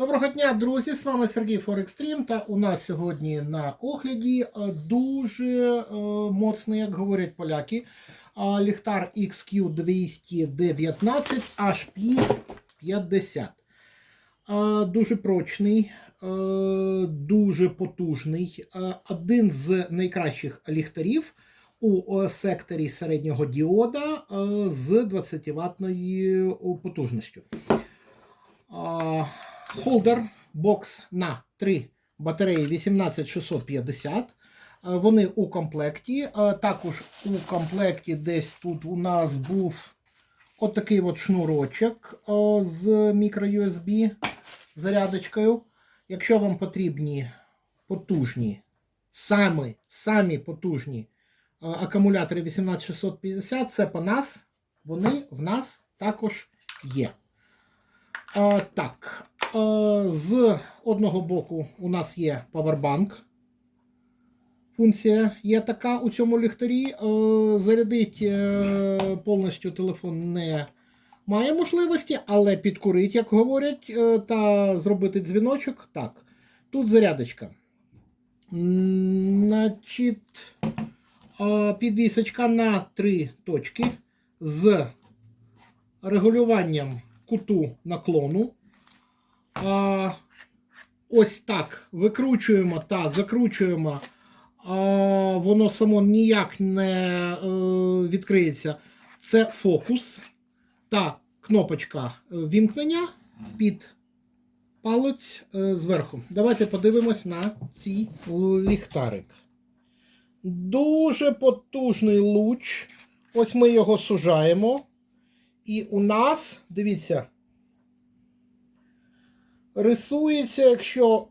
Доброго дня, друзі! З вами Сергій Форекстрім. Та у нас сьогодні на огляді е, дуже е, моцний, як говорять поляки, е, ліхтар XQ219 HP50. Е, Дуже прочний, дуже потужний. Один з найкращих ліхтарів у секторі середнього діода з 20 ваттною потужністю. Холдер бокс на 3 батареї 18650. Вони у комплекті. Також у комплекті десь тут у нас був отакий от шнурочок з мікро-USB зарядочкою. Якщо вам потрібні потужні, самі, самі потужні акумулятори 18650, це по нас, вони в нас також є. Так, з одного боку у нас є павербанк. Функція є така у цьому ліхтарі. А, зарядить е, повністю телефон не має можливості, але підкурить, як говорять, е, та зробити дзвіночок. Так, тут зарядочка. Значить, підвісочка на три точки з регулюванням куту наклону. А, ось так викручуємо та закручуємо. А, воно само ніяк не е, відкриється. Це фокус та кнопочка вімкнення під палець е, зверху. Давайте подивимось на цей ліхтарик. Дуже потужний луч. Ось ми його сужаємо. І у нас, дивіться, рисується, якщо,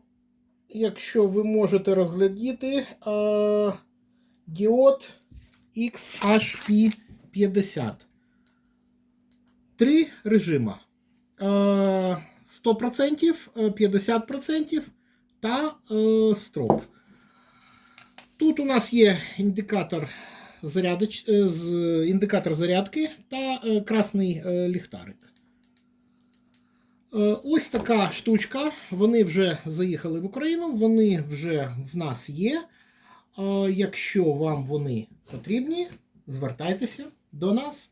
якщо ви можете розглядіти, е, діод XHP50. Три режима. Е, 100%, е, 50% та е, строп. Тут у нас є індикатор зарядич, е, індикатор зарядки та е, красний е, ліхтарик. Е, Ось така штучка. Вони вже заїхали в Україну, вони вже в нас є. Е, Якщо вам вони потрібні, звертайтеся до нас.